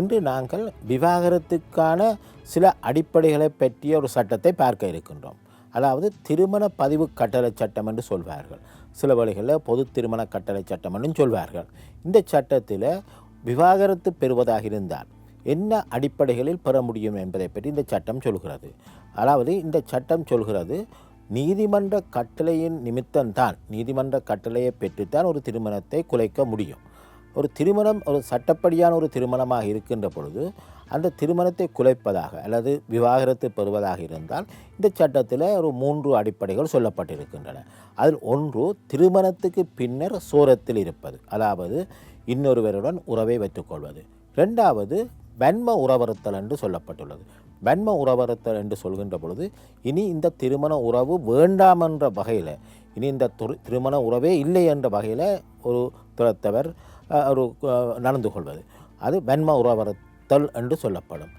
இன்று நாங்கள் விவாகரத்துக்கான சில அடிப்படைகளை பற்றிய ஒரு சட்டத்தை பார்க்க இருக்கின்றோம். அதாவது திருமண பதிவு கட்டளை சட்டம் என்று சொல்வார்கள். சில வழிகளில் பொது திருமண கட்டளை சட்டம் என்று சொல்வார்கள். இந்த சட்டத்தில் விவாகரத்து பெறுவதாக இருந்தால் என்ன அடிப்படைகளில் பெற முடியும் என்பதை பற்றி இந்த சட்டம் சொல்கிறது. அதாவது இந்த சட்டம் சொல்கிறது நீதிமன்ற கட்டளையின் நிமித்தம்தான் நீதிமன்ற கட்டளையை பெற்றுத்தான் ஒரு திருமணத்தை குலைக்க முடியும். ஒரு திருமணம் ஒரு சட்டப்படியான ஒரு திருமணமாக இருக்கின்ற பொழுது அந்த திருமணத்தை குலைப்பதாக அல்லது விவாகரத்து பெறுவதாக இருந்தால் இந்த சட்டத்தில் ஒரு மூன்று அடிப்படைகள் சொல்லப்பட்டிருக்கின்றன. அதில் ஒன்று திருமணத்துக்கு பின்னர் சோரத்தில் இருப்பது அதாவது இன்னொருவருடன் உறவை வைத்துக்கொள்வது. ரெண்டாவது வன்ம உறவறுத்தல் என்று சொல்லப்பட்டுள்ளது. வன்ம உறவறுத்தல் என்று சொல்கின்ற பொழுது இனி இந்த திருமண உறவு வேண்டாம் என்ற வகையில் இனி இந்த துரு- திருமண உறவே இல்லை என்ற வகையில் ஒரு துறத்தவர் ஒரு நடந்து கொள்வது. அது வன்ம உறவறுத்தல் என்று சொல்லப்படும்.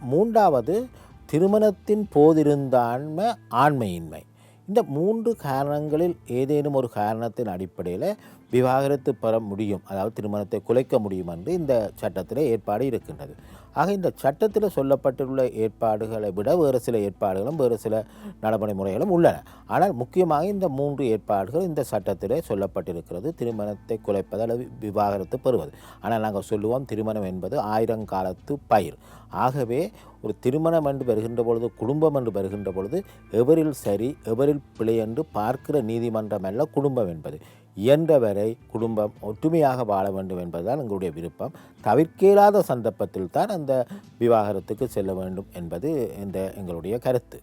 மூன்றாவது திருமணத்தின் போதிருந்தாண்மை ஆண்மையின்மை. இந்த மூன்று காரணங்களில் ஏதேனும் ஒரு காரணத்தின் அடிப்படையில் விவாகரத்து பெற முடியும் அதாவது திருமணத்தை குலைக்க முடியும் என்று இந்த சட்டத்தில் ஏற்பாடு இருக்கின்றது. ஆக இந்த சட்டத்தில் சொல்லப்பட்டுள்ள ஏற்பாடுகளை விட வேறு சில ஏற்பாடுகளும் வேறு சில நடைமுறை முறைகளும் உள்ளன. ஆனால் முக்கியமாக இந்த மூன்று ஏற்பாடுகள் இந்த சட்டத்திலே சொல்லப்பட்டிருக்கிறது திருமணத்தை குலைப்பது அல்லது விவாகரத்து பெறுவது. ஆனால் நாங்கள் சொல்லுவோம் திருமணம் என்பது ஆயிரங்காலத்து பயிர். ஆகவே ஒரு திருமணம் என்று வருகின்ற பொழுது குடும்பம் என்று வருகின்ற பொழுது எவரில் சரி எவரில் பிழை என்று பார்க்கிற நீதிமன்றம் அல்ல குடும்பம் என்பது. இயன்றவரை குடும்பம் ஒற்றுமையாக வாழ வேண்டும் என்பதுதான் எங்களுடைய விருப்பம். தவிர்க்க இயலாத சந்தர்ப்பத்தில் தான் அந்த விவாகரத்துக்கு செல்ல வேண்டும் என்பது இந்த எங்களுடைய கருத்து.